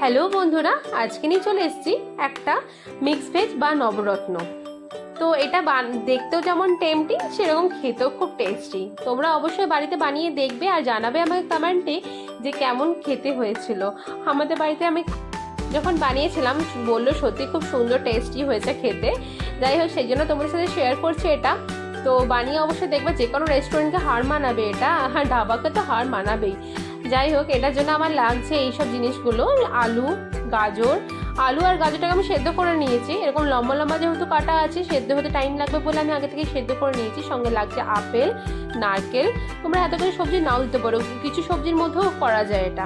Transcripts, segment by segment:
Hello বন্ধুরা, আজকে নিয়ে চলে এসেছি একটা মিক্স ভেজ বা নবরত্ন। তো এটা দেখতেও যেমন টেমটিং সেরকম খেতেও খুব টেস্টি তোমরা অবশ্যই বাড়িতে বানিয়ে দেখবে আর জানাবে আমাকে কমেন্টে যে কেমন খেতে হয়েছিল। আমাদের বাড়িতে আমি যখন বানিয়েছিলাম, বলল সত্যি খুব সুন্দর টেস্টি হয়েছে খেতে। যাই হোক, সেই জন্য তোমাদের সাথে শেয়ার করছি এটা। তো বানিয়ে অবশ্যই দেখবে যে কোনো রেস্টুরেন্টকে হার মানাবে এটা। আর ধাবাকে তো হার মানাবেই। যাই হোক, এটার জন্য আমার লাগছে এইসব জিনিসগুলো, আলু, গাজর। আলু আর গাজরটাকে আমি সেদ্ধ করে নিয়েছি। এরকম লম্বা লম্বা যেহেতু কাটা আছে, সেদ্ধ হতে টাইম লাগবে বলে আমি আগে থেকে সেদ্ধ করে নিয়েছি। সঙ্গে লাগছে আপেল, নারকেল। তোমরা এত করে সবজি নাও দিতে পারো, কিছু সবজির মধ্যেও করা যায় এটা।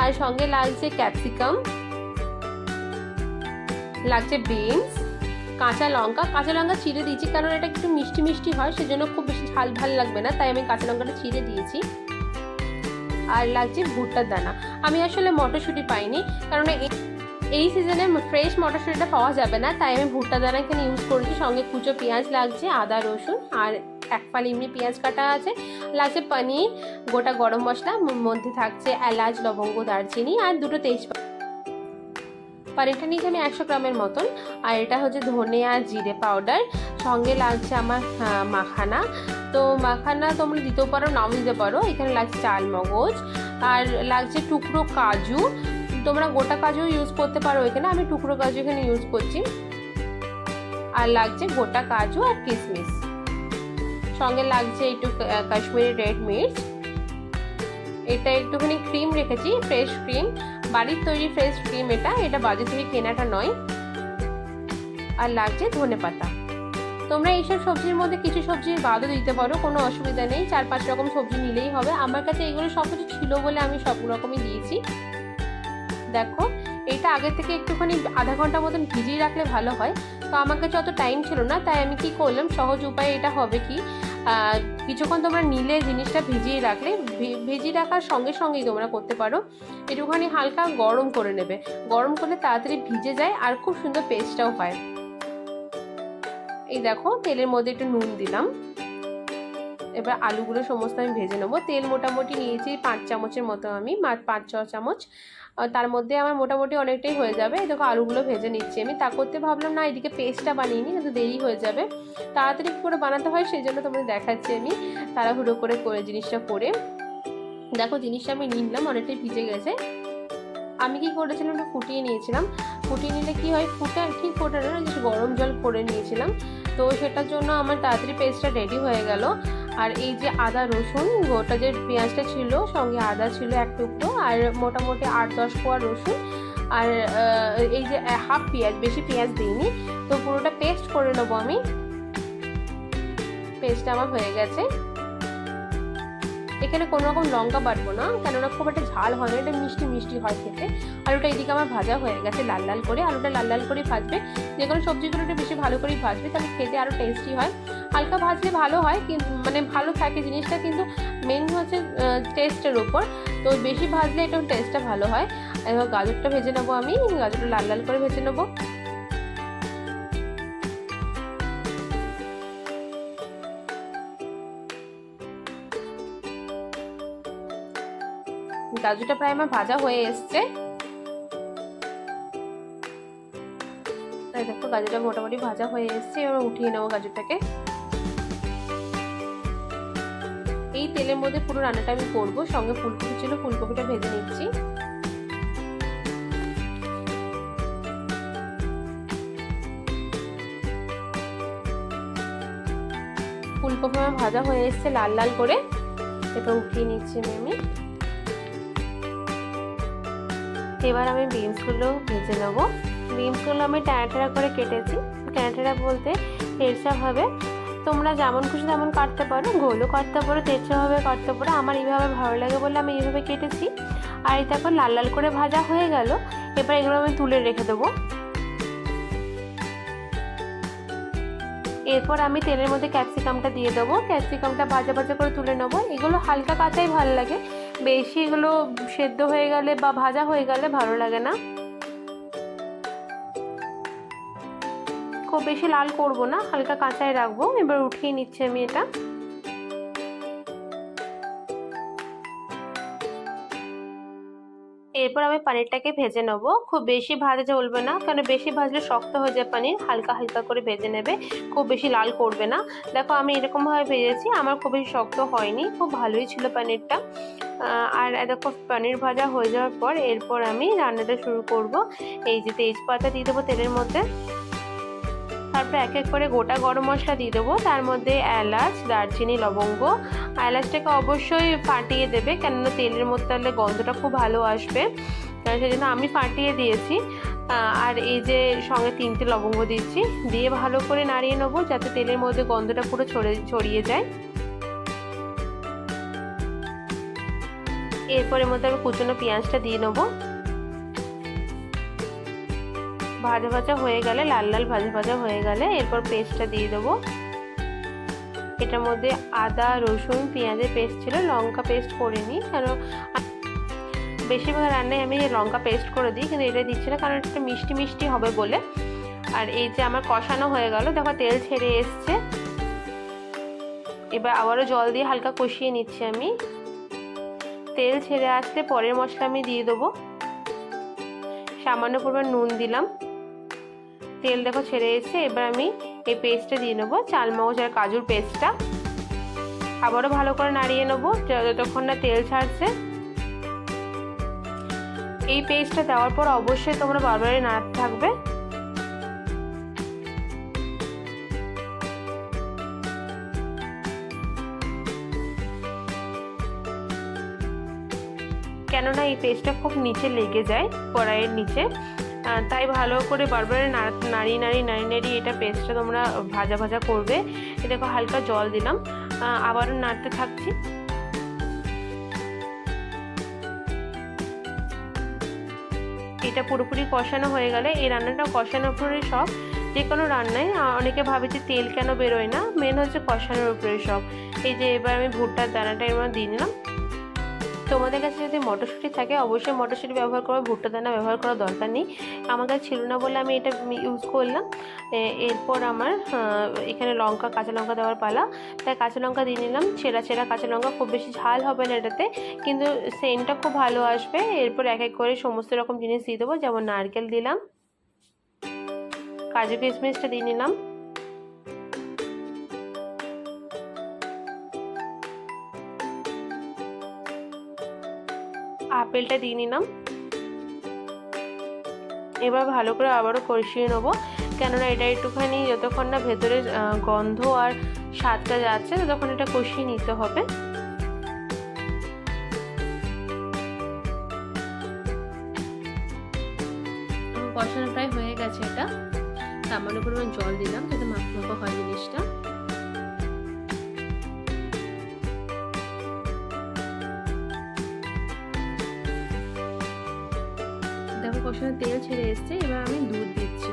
আর সঙ্গে লাগছে ক্যাপসিকাম লাগছে বিনস কাঁচা লঙ্কা। কাঁচা লঙ্কা চিড়ে দিয়েছি, কারণ এটা একটু মিষ্টি মিষ্টি হয়, সেজন্য খুব বেশি ঝাল ভালো লাগবে না, তাই আমি কাঁচা লঙ্কাটা চিড়ে দিয়েছি। আর লাগছে ভুট্টার দানা। আমি আসলে মটরশুঁটি পাইনি, কারণ এই- সিজনে ফ্রেশ মটরশুঁটিটা পাওয়া যাবে না, তাই আমি ভুট্টা দানা এখানে ইউজ করছি। সঙ্গে কুচো পেঁয়াজ লাগছে, আদা, রসুন আর এক পাল এমনি পেঁয়াজ কাটা আছে। লাগছে পনির, গোটা গরম মশলা, মধ্যে থাকছে এলাচ, লবঙ্গ, দারচিনি আর দুটো তেজপাতা। পনিরটা নিয়েছি আমি একশো গ্রামের মতন। আর এটা হচ্ছে ধনে আর জিরে পাউডার সঙ্গে লাগছে আমার মাখানা। তো মাখানা তোমরা দিতেও পারো, নাও দিতে পারো। এখানে লাগছে চাল, মগজ। আর লাগছে টুকরো কাজু। তোমরা গোটা কাজু ইউজ করতে পারো এখানে। আমি টুকরো কাজু এখানে ইউজ করছি। আর লাগছে গোটা কাজু আর কিশমিশ সঙ্গে লাগছে একটু কাশ্মীরি রেড মির্চ এটা একটুখানি ক্রিম রেখেছি ফ্রেশ ক্রিম বাড়ির তৈরি ফ্রেশ ক্রিম এটা এটা বাজার থেকে কেনাটা নয়। আর লাগছে ধনে পাতা। তোমরা এইসব সবজির মধ্যে কিছু সবজি বাদও দিতে পারো, কোনো অসুবিধা নেই। চার পাঁচ রকম সবজি নিলেই হবে। আমার কাছে এগুলো সব কিছু ছিল বলে আমি সব রকমই দিয়েছি। দেখো, এটা আগে থেকে একটুখানি আধা ঘণ্টা মতন ভিজিয়ে রাখলে ভালো হয়। তো আমার কাছে অত টাইম ছিল না, তাই আমি কি করলাম? সহজ উপায় এটা হবে কি? কিছুক্ষণ তোমরা নিলে জিনিসটা ভিজিয়ে রাখলে ভিজিয়ে রাখার সঙ্গে সঙ্গেই তোমরা করতে পারো। একটুখানি হালকা গরম করে নেবে। গরম করলে তাড়াতাড়ি ভিজে যায় আর খুব সুন্দর পেস্টটাও হয়। এই দেখো, তেলের মধ্যে একটু নুন দিলাম। এবার আলুগুলো সমস্ত আমি ভেজে নেব। তেল মোটামুটি নিয়েছি পাঁচ চামচের মতো আমি পাঁচ, ছ চামচ। তার মধ্যে আমার মোটামুটি অনেকটাই হয়ে যাবে। দেখো আলুগুলো ভেজে নিচ্ছি আমি। তা করতে ভাবলাম, না, এদিকে পেস্টটা বানিয়ে নিই কিন্তু দেরি হয়ে যাবে। তাড়াতাড়ি করে বানাতে হয় সেই জন্য তোমাদের দেখাচ্ছি আমি। তাড়াহুড়ো করে করে জিনিসটা করে। দেখো জিনিসটা আমি নিলাম, অনেকটাই ভিজে গেছে। আমি কি করেছিলাম, ওটা ফুটিয়ে নিয়েছিলাম। ফুটিয়ে নিলে কি হয়, ফুটে ঠিক ফোটে না গরম জল করে নিয়েছিলাম। তো সেটার জন্য আমার তাড়াতাড়ি পেস্টটা রেডি হয়ে গেল। আর এই যে আদা রসুন গোটা যে পেঁয়াজটা ছিল, সঙ্গে আদা ছিল এক টুকরো, আর মোটামুটি আট দশ কোয়া রসুন, আর এই যে হাফ পেঁয়াজ, বেশি পেঁয়াজ দিইনি, তো পুরোটা পেস্ট করে নেব আমি। পেস্টটা আমার হয়ে গেছে। এখানে কোনো রকম লঙ্কা বাটবো না, কেননা খুব একটা ঝাল হয় না, এটা মিষ্টি মিষ্টি হয় খেতে। আলুটা এদিকে আমার ভাজা হয়ে গেছে লাল লাল করে আলুটা লাল লাল করে ভাজবে। যে কোনো সবজিগুলো একটু বেশি ভালো করেই ভাজবে, তাহলে খেতে আরও টেস্টি হয়। হালকা ভাজলে ভালো হয় মানে ভালো থাকে জিনিসটা, কিন্তু মেন হচ্ছে টেস্টের উপর তো বেশি ভাজলে একটু টেস্টটা ভালো হয়। এবার গাজরটা ভেজে নেব আমি, গাজরটা লাল লাল করে ভেজে নেব। গাজরটা প্রায় আমার ভাজা হয়ে এসছে। দেখো, গাজরটা মোটামুটি ভাজা হয়ে এসছে, এবার উঠিয়ে নেব গাজরটাকে। এই তেলের মধ্যে পুরো রান্নাটা আমি করব। সঙ্গে ফুলকপি ছিল, ফুলকপিটা ভেজে নিচ্ছি। ফুলকপি আমার ভাজা হয়ে এসছে লাল লাল করে। এবার উঠিয়ে নিচ্ছি আমি এবার আমি বিনসগুলো ভেজে নেব। বিনসগুলো আমি ট্যাঁটেরা করে কেটেছি। ট্যাঁটেরা বলতে তেরচাভাবে তোমরা যেমন খুশি তেমন কাটতে পারো। গোলও কাটতে পারো তেরচাভাবে কাটতে পারো। আমার এইভাবে ভালো লাগে বলে আমি এইভাবে কেটেছি। আর এই দেখো লাল লাল করে ভাজা হয়ে গেল। এবার এগুলো আমি তুলে রেখে দেবো। এরপর আমি তেলের মধ্যে ক্যাপসিকামটা দিয়ে দেবো। ক্যাপসিকামটা ভাজা ভাজা করে তুলে নেব। এগুলো হালকা কাঁচাই ভালো লাগে। বেশি এগুলো সেদ্ধ হয়ে গেলে বা ভাজা হয়ে গেলে ভালো লাগে না। খুব বেশি লাল করব না, হালকা কাঁচায় রাখব, এবার উঠিয়ে নিচ্ছি আমি এটা। এরপর আমি পানিরটাকে ভেজে নেব। খুব বেশি ভাজা চলবে না কারণ বেশি ভাজলে শক্ত হয়ে যায় পানির, হালকা হালকা করে ভেজে নেবে, খুব বেশি লাল করবে না। দেখো আমি এরকমভাবে ভেজেছি, আমার খুব বেশি শক্ত হয়নি, খুব ভালোই ছিল পানিরটা। আর দেখো পনির ভাজা হয়ে যাওয়ার পর এরপর আমি রান্নাটা শুরু করব। এই যে তেজপাতা দিয়ে দেবো তেলের মধ্যে। তারপর এক এক করে গোটা গরম মশলা দিয়ে দেবো। তার মধ্যে এলাচ, দারচিনি, লবঙ্গ। এলাচটাকে অবশ্যই ফাটিয়ে দেবে, কেননা তেলের মধ্যে তাহলে গন্ধটা খুব ভালো আসবে। সেই জন্য আমি ফাটিয়ে দিয়েছি। আর এই যে সঙ্গে তিনটে লবঙ্গ দিচ্ছি, দিয়ে ভালো করে নাড়িয়ে নেব যাতে তেলের মধ্যে গন্ধটা পুরো ছড়িয়ে যায়। এরপরের মধ্যে আমি কুচনো পেঁয়াজটা দিয়ে নেব। ভাজা ভাজা হয়ে গেলে, লাল লাল ভাজা ভাজা হয়ে গেলে এরপর পেস্টটা দিয়ে দেবো। এটার মধ্যে আদা, রসুন, পেঁয়াজের পেস্ট ছিল, লঙ্কা পেস্ট করিনি কারণ বেশিরভাগ রান্নায় আমি লঙ্কা পেস্ট করে দিই, কিন্তু এটা দিচ্ছি না কারণ এটা মিষ্টি মিষ্টি হবে বলে। আর এই যে আমার কষানো হয়ে গেল, দেখো তেল ছেড়ে এসছে। এবার আবারও জল দিয়ে হালকা কষিয়ে নিচ্ছি আমি। তেল ছেড়ে আসতে পরের মশলা আমি দিয়ে দেবো। সামান্য পরিমাণ নুন দিলাম। তেল দেখো ছেড়ে এসে এবার আমি এই পেস্টটা দিয়ে নেব চালমগজ আর কাজুর পেস্টটা আবারও ভালো করে নাড়িয়ে নেব যতক্ষণ না তেল ছাড়ছে। এই পেস্টটা দেওয়ার পর অবশ্যই তোমরা বারবারই নাড়াতে থাকবে। কেননা এই পেস্টটা খুব নিচে লেগে যায়, কড়াইয়ের নিচে। তাই ভালো করে বারবার নাড়ি নাড়ি নাড়ি নাড়ি এটা পেস্টটা তোমরা ভাজা ভাজা করবে। দেখো হালকা জল দিলাম। আবারও নাড়তে থাকছি। এটা পুরোপুরি কষানো হয়ে গেলে এই রান্নাটা কষানোর উপরে সব যে কোনো রান্নায় অনেকে ভাবে যে তেল কেন বেরোয় না। মেন হচ্ছে কষানোর উপরে সব। এই যে এবার আমি ভুট্টার দানাটা এবার দিয়ে নিলাম তোমাদের কাছে যদি মটরশুঁটি থাকে, অবশ্যই মটরশুঁটি ব্যবহার করো, ভুট্টা দানা ব্যবহার করার দরকার নেই। আমার কাছে ছিল না বলে আমি এটা ইউজ করলাম। এরপর আমার এখানে লঙ্কা, কাঁচা লঙ্কা দেওয়ার পালা। তাই কাঁচা লঙ্কা দিয়ে নিলাম। ছেঁড়া ছেঁড়া কাঁচা লঙ্কা খুব বেশি ঝাল হবে না এটাতে, কিন্তু সেন্টটা খুব ভালো আসবে। এরপর এক এক করে সমস্ত রকম জিনিস দিয়ে দেবো, যেমন নারকেল দিলাম। কাজু কিশমিশটা দিয়ে নিলাম। আপেলটা দিয়ে নিলাম। এবার ভালো করে আবারও কষিয়ে নেব। কেননা এটা একটুখানি যতক্ষণ না ভেতরে গন্ধ আর স্বাদটা যাচ্ছে, ততক্ষণ এটা কষিয়ে নিতে হবে। কষানো প্রায় হয়ে গেছে এটা। সামান্য পরিমাণ জল দিলাম, যাতে মাখা মাখা হয় জিনিসটা। কষানো তেল ছেড়ে এসছে, এবার আমি দুধ দিচ্ছি।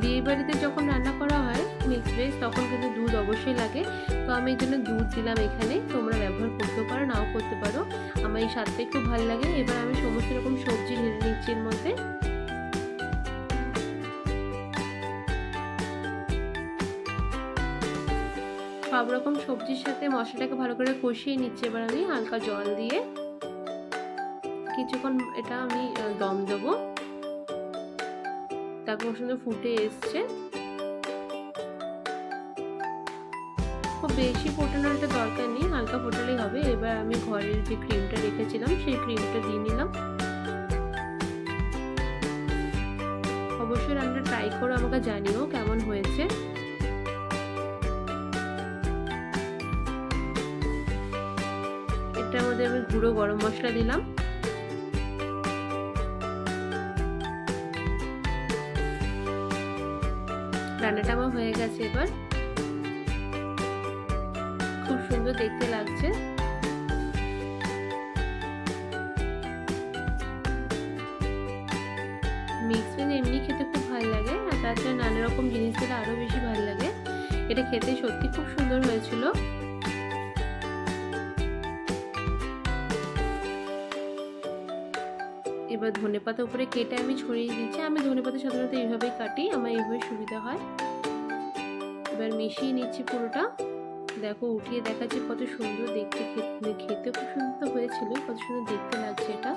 বিয়ে বাড়িতে যখন রান্না করা হয় মিক্স ভেজ তখন কিন্তু দুধ অবশ্যই লাগে। তো আমি এই জন্য দুধ দিলাম এখানে। তোমরা ব্যবহার করতে পারো, নাও করতে পারো। আমার এই স্বাদটা একটু ভালো লাগে। এবার আমি সমস্ত রকম সবজি ঢেলে নিচ্ছি এর মধ্যে। সব রকম সবজির সাথে মশলাটাকে ভালো করে কষিয়ে নিচ্ছি এবার আমি হালকা জল দিয়ে। কিছুক্ষণ এটা আমি দম দেবো। তারপর সুন্দর ফুটে এসছে। খুব বেশি ফোটানোর একটা দরকার নেই, হালকা ফোটালেই হবে। এবার আমি ঘরের যে ক্রিমটা রেখেছিলাম, সেই ক্রিমটা দিয়ে নিলাম। অবশ্যই রান্নাটা ট্রাই করে, আমাকে জানিও কেমন হয়েছে। এটার মধ্যে আমি গুঁড়ো গরম মশলা দিলাম। রান্নাটা আমার হয়ে গেছে এবার। খুব সুন্দর দেখতে লাগছে। মিক্স ভেজ এমনি খেতে খুব ভালো লাগে, আর তাছাড়া নানা রকম জিনিস দিলে আরও বেশি ভালো লাগে। এটা খেতে সত্যি খুব সুন্দর হয়েছিল। ধনে পাতা উপরে কেটে আমি ছড়িয়ে দিচ্ছি। আমি ধনে পাতা সাধারণত এইভাবেই কাটি, আমার এইভাবে সুবিধা হয়। এবার মিশিয়ে নিচ্ছি পুরোটা। দেখো, উঠিয়ে দেখাচ্ছি কত সুন্দর দেখতে, খেতে খুব সুন্দর হয়েছিল কত সুন্দর দেখতে লাগছে এটা।